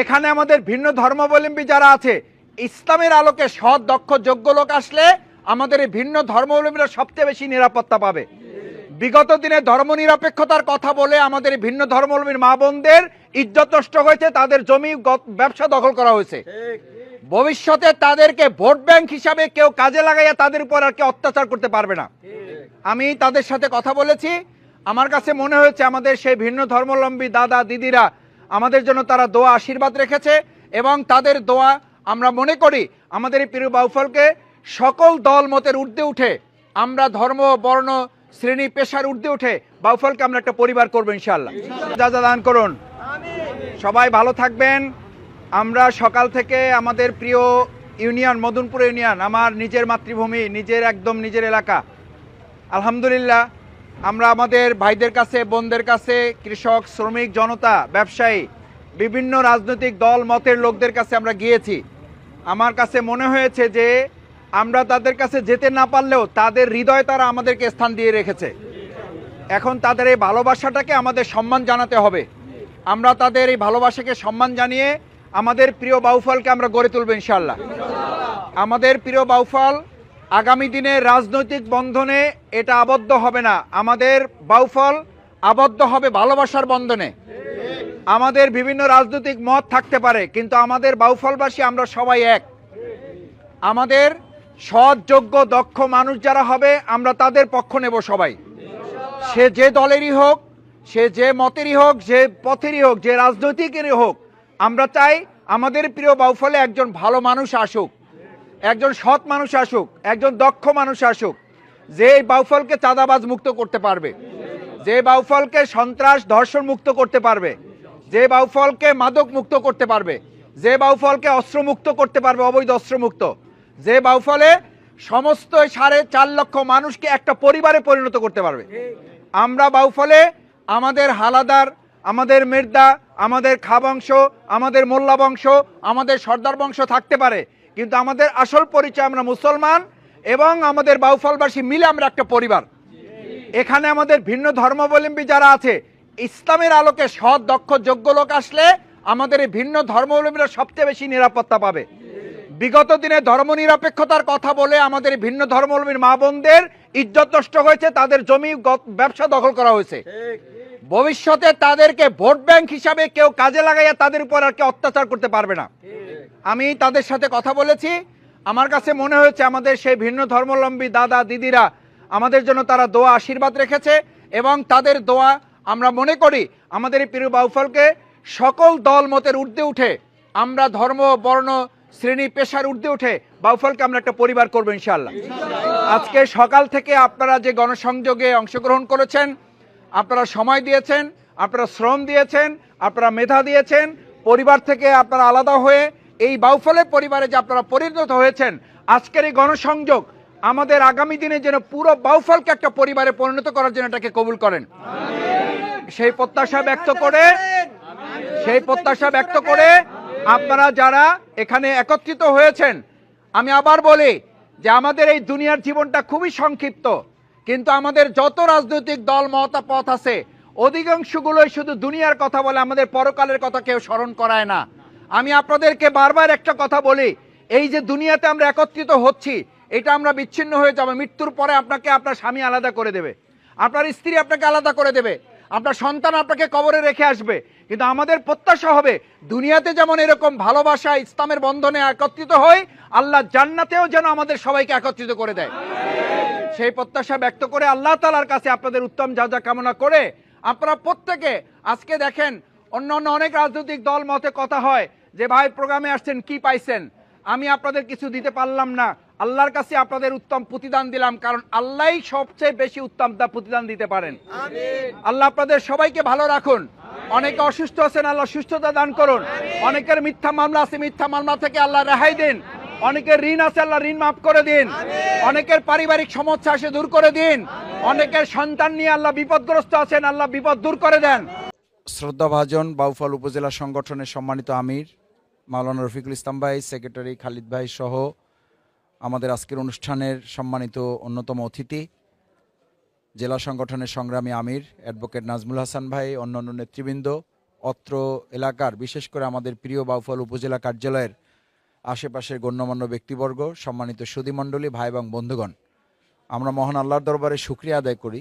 এখানে আমাদের ভিন্ন ধর্মাবলম্বী যারা আছে, ইসলামের আলোকে সৎ, দক্ষ, যোগ্য লোক আসলে আমাদের এই ভিন্ন ধর্মাবলম্বীরা সবচেয়ে বেশি নিরাপত্তা পাবে। বিগত দিনে ধর্ম নিরপেক্ষতার কথা বলে আমাদের ভিন্ন ধর্মাবলম্বীর মা বোনদের ইজ্জত নষ্ট হয়েছে, তাদের জমি ব্যবসা দখল করা হয়েছে। ভবিষ্যতে তাদেরকে ভোট ব্যাংক হিসাবে কেউ কাজে লাগাইয়া তাদের উপর আর কেউ অত্যাচার করতে পারবে না। আমি তাদের সাথে কথা বলেছি। আমার কাছে মনে হয়েছে আমাদের সেই ভিন্ন ধর্মাবলম্বী দাদা, দিদিরা আমাদের জন্য তারা দোয়া আশীর্বাদ রেখেছে এবং তাদের দোয়া আমরা মনে করি আমাদের এই প্রিয় বাউফলকে সকল দল মতের ঊর্ধ্বে উঠে আমরা ধর্ম, বর্ণ, শ্রেণি, পেশার ঊর্ধ্বে উঠে বাউফলকে আমরা একটা পরিবার করব ইনশাল্লাহ যা যা দান করুন। সবাই ভালো থাকবেন। আমরা সকাল থেকে আমাদের প্রিয় ইউনিয়ন, মদনপুর ইউনিয়ন, আমার নিজের মাতৃভূমি, নিজের একদম নিজের এলাকা। আলহামদুলিল্লাহ। আমরা আমাদের ভাইদের কাছে, বোনদের কাছে, কৃষক, শ্রমিক, জনতা, ব্যবসায়ী, বিভিন্ন রাজনৈতিক দল, মতের লোকদের কাছে আমরা গিয়েছি। আমার কাছে মনে হয়েছে যে আমরা তাদের কাছে যেতে না পারলেও তাদের হৃদয় তারা আমাদেরকে স্থান দিয়ে রেখেছে। এখন তাদের এই ভালোবাসাটাকে আমাদের সম্মান জানাতে হবে। আমরা তাদের এই ভালোবাসাকে সম্মান জানিয়ে আমাদের প্রিয় বাউফলকে আমরা গড়ে তুলব ইনশাল্লাহ আমাদের প্রিয় বাউফল আগামী দিনে রাজনৈতিক বন্ধনে এটা আবদ্ধ হবে না। আমাদের বাউফল আবদ্ধ হবে ভালোবাসার বন্ধনে। আমাদের বিভিন্ন রাজনৈতিক মত থাকতে পারে, কিন্তু আমাদের বাউফলবাসী আমরা সবাই এক। আমাদের সৎ, যোগ্য, দক্ষ মানুষ যারা হবে, আমরা তাদের পক্ষ নেব সবাই। সে যে দলেরই হোক, সে যে মতেরই হোক, যে পথেরই হোক, যে রাজনৈতিকেরই হোক, আমরা চাই আমাদের প্রিয় বাউফলে একজন ভালো মানুষ আসুক। একজন সৎ মানুষ আসুক, একজন দক্ষ মানুষ আসুক, যে এই বাউফলকে চাঁদাবাজ মুক্ত করতে পারবে, যে বাউফলকে সন্ত্রাস ধর্ষণ মুক্ত করতে পারবে, যে বাউফলকে মাদক মুক্ত করতে পারবে, যে বাউফলকে অস্ত্র মুক্ত করতে পারবে, অবৈধ অস্ত্র মুক্ত যে বাউফলে সমস্ত সাড়ে চার লক্ষ মানুষকে একটা পরিবারে পরিণত করতে পারবে। আমরা বাউফলে আমাদের হালাদার, আমাদের মির্দা আমাদের খা বংশ আমাদের মোল্লা বংশ, আমাদের সর্দার বংশ থাকতে পারে। কিন্তু আমাদের আসল পরিচয় আমরা মুসলমান এবং আমাদের বাউফলবাসী মিলে আমরা একটা পরিবার। এখানে আমাদের ভিন্ন ধর্মাবলম্বী যারা আছে, ইসলামের আলোকে সৎ, দক্ষ, যোগ্য লোক আসলে আমাদের এই ভিন্ন ধর্মাবলম্বীরা সবচেয়ে বেশি নিরাপত্তা পাবে। বিগত দিনে ধর্ম নিরপেক্ষতার কথা বলে আমাদের ভিন্ন ধর্মাবলম্বীর মা বোনদের ইজ্জত নষ্ট হয়েছে, তাদের জমি ব্যবসা দখল করা হয়েছে। ভবিষ্যতে তাদেরকে ভোট ব্যাংক হিসাবে কেউ কাজে লাগাইয়া তাদের উপর আর কেউ অত্যাচার করতে পারবে না। আমি তাদের সাথে কথা বলেছি। আমার কাছে মনে হয়েছে আমাদের সেই ভিন্ন ধর্মলম্বী দাদা, দিদিরা আমাদের জন্য তারা দোয়া, আশীর্বাদ রেখেছে এবং তাদের দোয়া আমরা মনে করি আমাদের এই প্রিয় বাউফলকে সকল দল মতের ঊর্ধ্বে উঠে আমরা ধর্ম, বর্ণ, শ্রেণি, পেশার ঊর্ধ্বে উঠে বাউফলকে আমরা একটা পরিবার করব ইনশাল্লাহ আজকে সকাল থেকে আপনারা যে গণসংযোগে অংশগ্রহণ করেছেন, আপনারা সময় দিয়েছেন, আপনারা শ্রম দিয়েছেন, আপনারা মেধা দিয়েছেন, পরিবার থেকে আপনারা আলাদা হয়ে এই বাউফলের পরিবারে যে আপনারা পরিণত হয়েছেন, আজকের এই গণসংযোগ আমাদের আগামী দিনে যেন পুরো বাউফলকে একটা পরিবারে পরিণত করার জন্য এটাকে কবুল করেন। সেই প্রত্যাশা ব্যক্ত করে, সেই প্রত্যাশা ব্যক্ত করে আপনারা যারা এখানে একত্রিত হয়েছেন, আমি আবার বলি যে আমাদের এই দুনিয়ার জীবনটা খুবই সংক্ষিপ্ত, কিন্তু আমাদের যত রাজনৈতিক দল, মতা, পথ আছে, অধিকাংশগুলোই শুধু দুনিয়ার কথা বলে আমাদের পরকালের কথা কেউ স্মরণ করায় না। আমি আপনাদেরকে বারবার একটা কথা বলি, এই যে দুনিয়াতে আমরা একত্রিত হচ্ছি, এটা আমরা বিচ্ছিন্ন হয়ে যাব, মৃত্যুর পরে আপনাকে আপনার স্বামী আলাদা করে দেবে। আপনার স্ত্রী আপনাকে আলাদা করে দেবে, আপনার সন্তান আপনাকে কবরে রেখে আসবে। কিন্তু আমাদের প্রত্যাশা হবে, দুনিয়াতে যেমন এরকম ভালোবাসা, ইসলামের বন্ধনে একত্রিত হই, আল্লাহ জান্নাতেও যেন আমাদের সবাইকে একত্রিত করে দেয়। সেই প্রত্যাশা ব্যক্ত করে আল্লাহ তালার কাছে আপনাদের উত্তম যা যা কামনা করে, আপনারা প্রত্যেকে আজকে দেখেন অন্য অন্য অনেক রাজনৈতিক দল মতে কথা হয় যে ভাই প্রোগ্রামে আসছেন কি পাইছেন? আমি আপনাদের কিছু দিতে পারলাম না। আল্লাহর কাছে আপনাদের উত্তম প্রতিদান দিলাম কারণ আল্লাহই সবচেয়ে বেশি উত্তম তা প্রতিদান দিতে পারেন। আল্লাহ আপনাদের সবাইকে ভালো রাখুন। অনেকে অসুস্থ আছেন আল্লাহ সুস্থতা দান করুন। অনেকের মিথ্যা মামলা আছে মিথ্যা মামলা থেকে আল্লাহ রেহাই দিন। অনেকের ঋণ আছে আল্লাহ ঋণ মাফ করে দিন। অনেকের পারিবারিক সমস্যা আছে দূর করে দিন। অনেকের সন্তান নিয়ে আল্লাহ বিপদগ্রস্ত আছেন আল্লাহ বিপদ দূর করে দেন। শ্রদ্ধাভাজন বাউফল উপজেলা সংগঠনের সম্মানিত আমির, মাওলানা রফিকুল ইসলাম ভাই, সেক্রেটারি খালিদ ভাই সহ আমাদের আজকের অনুষ্ঠানের সম্মানিত অন্যতম অতিথি, জেলা সংগঠনের সংগ্রামী আমির, অ্যাডভোকেট নাজমুল হাসান ভাই, অন্যান্য নেতৃবৃন্দ, অত্র এলাকার, বিশেষ করে আমাদের প্রিয় বাউফল উপজেলা কার্যালয়ের আশেপাশের গণ্যমান্য ব্যক্তিবর্গ, সম্মানিত সুধীমণ্ডলী ভাই এবং বন্ধুগণ। আমরা মহান আল্লাহর দরবারে শুক্রিয়া আদায় করি।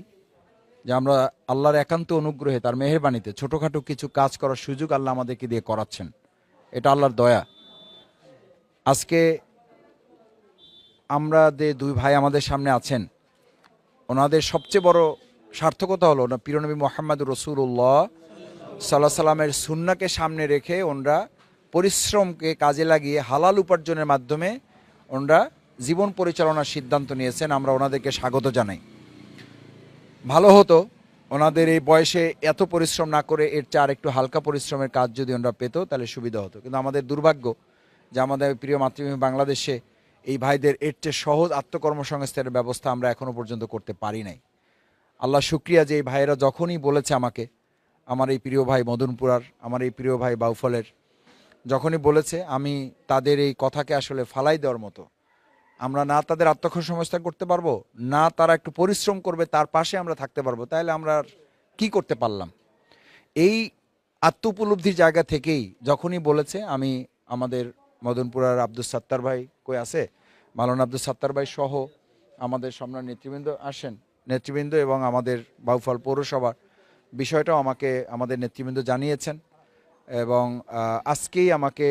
যে আমরা আল্লাহর একান্ত অনুগ্রহে তার মেহেরবানিতে ছোটোখাটো কিছু কাজ করার সুযোগ আল্লাহ আমাদেরকে দিয়ে করাচ্ছেন। এটা আল্লাহর দয়া। আজকে আমরা যে দুই ভাই আমাদের সামনে আছেন, ওনাদের সবচেয়ে বড় সার্থকতা হলো না পিরনবী মোহাম্মদ রসুল্লাহ সাল্লাহ সাল্লামের সুন্নাকে সামনে রেখে ওনরা পরিশ্রমকে কাজে লাগিয়ে হালাল উপার্জনের মাধ্যমে ওনরা জীবন পরিচালনার সিদ্ধান্ত নিয়েছেন। আমরা ওনাদেরকে স্বাগত জানাই। ভালো হতো। ওনাদের এই বয়সে এত পরিশ্রম না করে এর চেয়ে আর একটু হালকা পরিশ্রমের কাজ যদি ওনারা পেত, তাহলে সুবিধা হতো। কিন্তু আমাদের দুর্ভাগ্য যে আমাদের প্রিয় মাতৃভূমি বাংলাদেশে এই ভাইদের এর চেয়ে সহজ আত্মকর্মসংস্থানের ব্যবস্থা আমরা এখনও পর্যন্ত করতে পারি নাই। আল্লাহ শুক্রিয়া যে এই ভাইয়েরা যখনই বলেছে আমাকে, আমার এই প্রিয় ভাই মদনপুরার, আমার এই প্রিয় ভাই বাউফলের, যখনই বলেছে, আমি তাদের এই কথাকে আসলে ফালাই দেওয়ার মতো আমরা না তাদের আত্মকর্মসংস্থান করতে পারব, না তারা একটু পরিশ্রম করবে, তার পাশে আমরা থাকতে পারব, তাহলে আমরা কি করতে পারলাম? এই আত্ম উপলব্ধির জায়গা থেকেই যখনই বলেছে, আমি আমাদের মদনপুরার আব্দুল সাত্তার ভাই কই আছে? মালন আব্দুল সাত্তার ভাই সহ আমাদের সম্রাট নেতৃবৃন্দ আসেন। নেতৃবৃন্দ এবং আমাদের বাউফল পৌরসভার বিষয়টাও আমাকে, আমাদের নেতৃবৃন্দ জানিয়েছেন এবং আজকেই আমাকে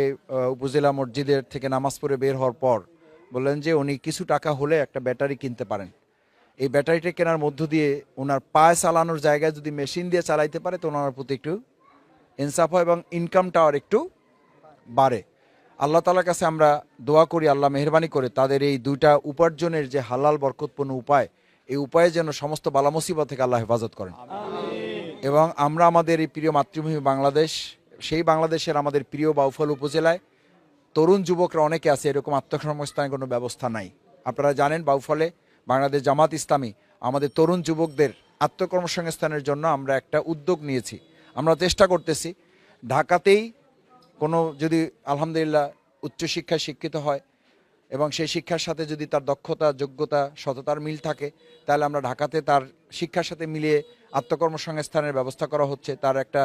উপজেলা মসজিদের থেকে নামাজ পড়ে বের হওয়ার পর বললেন যে উনি কিছু টাকা হলে একটা ব্যাটারি কিনতে পারেন। এই ব্যাটারিটা কেনার মধ্য দিয়ে ওনার পায়ে চালানোর জায়গায় যদি মেশিন দিয়ে চালাইতে পারে তো ওনার প্রতি একটু ইনসাফ হয় এবং ইনকামটাও আর একটু বাড়ে। আল্লাহ তালার কাছে আমরা দোয়া করি আল্লাহ মেহরবানি করে তাদের এই দুইটা উপার্জনের যে হালাল বরকতপূর্ণ উপায় এই উপায়ে যেন সমস্ত বালা মুসিবত থেকে আল্লাহ হেফাজত করেন। এবং আমরা আমাদের এই প্রিয় মাতৃভূমি বাংলাদেশ সেই বাংলাদেশের আমাদের প্রিয় বাউফল উপজেলায় তরুণ যুবকরা অনেকে আছে, এরকম আত্মসংস্থানের কোনো ব্যবস্থা নাই। আপনারা জানেন বাউফলে বাংলাদেশ জামাত ইসলামী আমাদের তরুণ যুবকদের আত্মকর্মসংস্থানের জন্য আমরা একটা উদ্যোগ নিয়েছি। আমরা চেষ্টা করতেছি, ঢাকাতেই কোনো যদি আলহামদুলিল্লাহ উচ্চশিক্ষায় শিক্ষিত হয় এবং সেই শিক্ষার সাথে যদি তার দক্ষতা, যোগ্যতা, সততার মিল থাকে, তাহলে আমরা ঢাকাতে তার শিক্ষার সাথে মিলিয়ে আত্মকর্মসংস্থানের ব্যবস্থা করা হচ্ছে, তার একটা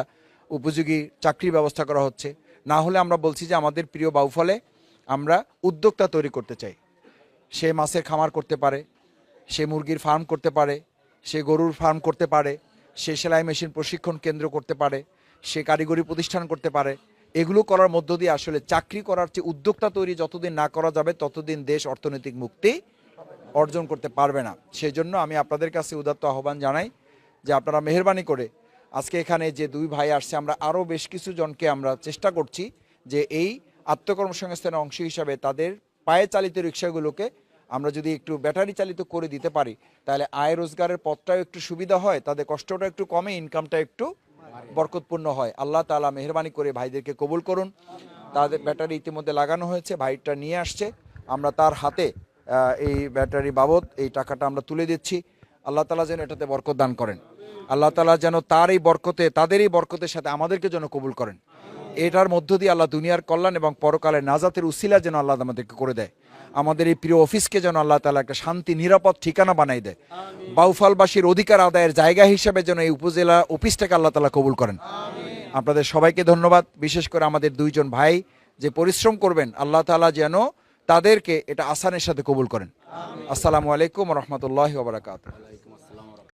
উপযোগী চাকরির ব্যবস্থা করা হচ্ছে। না হলে আমরা বলছি যে আমাদের প্রিয় বাউফলে আমরা উদ্যোক্তা তৈরি করতে চাই। সে মাছের খামার করতে পারে, সে মুরগির ফার্ম করতে পারে, সে গরুর ফার্ম করতে পারে, সে সেলাই মেশিন প্রশিক্ষণ কেন্দ্র করতে পারে, সে কারিগরি প্রতিষ্ঠান করতে পারে। এগুলো করার মধ্য দিয়ে আসলে চাকরি করার চেয়ে উদ্যোক্তা তৈরি যতদিন না করা যাবে, ততদিন দেশ অর্থনৈতিক মুক্তি অর্জন করতে পারবে না। সেই জন্য আমি আপনাদের কাছে উদাত্ত আহ্বান জানাই যে আপনারা মেহরবানি করে আজকে এখানে যে দুই ভাই আসছে, আমরা আরও বেশ কিছু জনকে আমরা চেষ্টা করছি যে এই আত্মকর্মসংস্থানের অংশ হিসাবে তাদের পায়ে চালিত রিক্সাগুলোকে আমরা যদি একটু ব্যাটারি চালিত করে দিতে পারি, তাহলে আয় রোজগারের পথটাও একটু সুবিধা হয়, তাদের কষ্টটা একটু কমে ইনকামটা একটু বরকতপূর্ণ হয়। আল্লাহ তালা মেহরবানি করে ভাইদেরকে কবুল করুন। তাদের ব্যাটারি ইতিমধ্যে লাগানো হয়েছে, ভাইটা নিয়ে আসছে। আমরা তার হাতে এই ব্যাটারি বাবদ এই টাকাটা আমরা তুলে দিচ্ছি। আল্লাহ তালা যেন এটাতে বরকত দান করেন। আল্লাহ তালা যেন তার এই বরকতে তাদের এই বরকতের সাথে আমাদেরকে যেন কবুল করেন। এটার মধ্য দিয়ে আল্লাহ দুনিয়ার কল্যাণ এবং পরকালের নাজাতের উসিলা যেন আল্লাহ আমাদেরকে করে দেয়। আমাদের এই প্রিয় অফিসকে যেন আল্লাহ তালা একটা শান্তি নিরাপদ ঠিকানা বানাই দেয়। বাউফালবাসীর অধিকার আদায়ের জায়গা হিসেবে যেন এই উপজেলা অফিসটাকে আল্লাহ তালা কবুল করেন। আপনাদের সবাইকে ধন্যবাদ বিশেষ করে আমাদের দুইজন ভাই যে পরিশ্রম করবেন আল্লাহ তালা যেন তাদেরকে এটা আসানের সাথে কবুল করেন। আসসালামু আলাইকুম রহমতুল্লাহ বারাকাত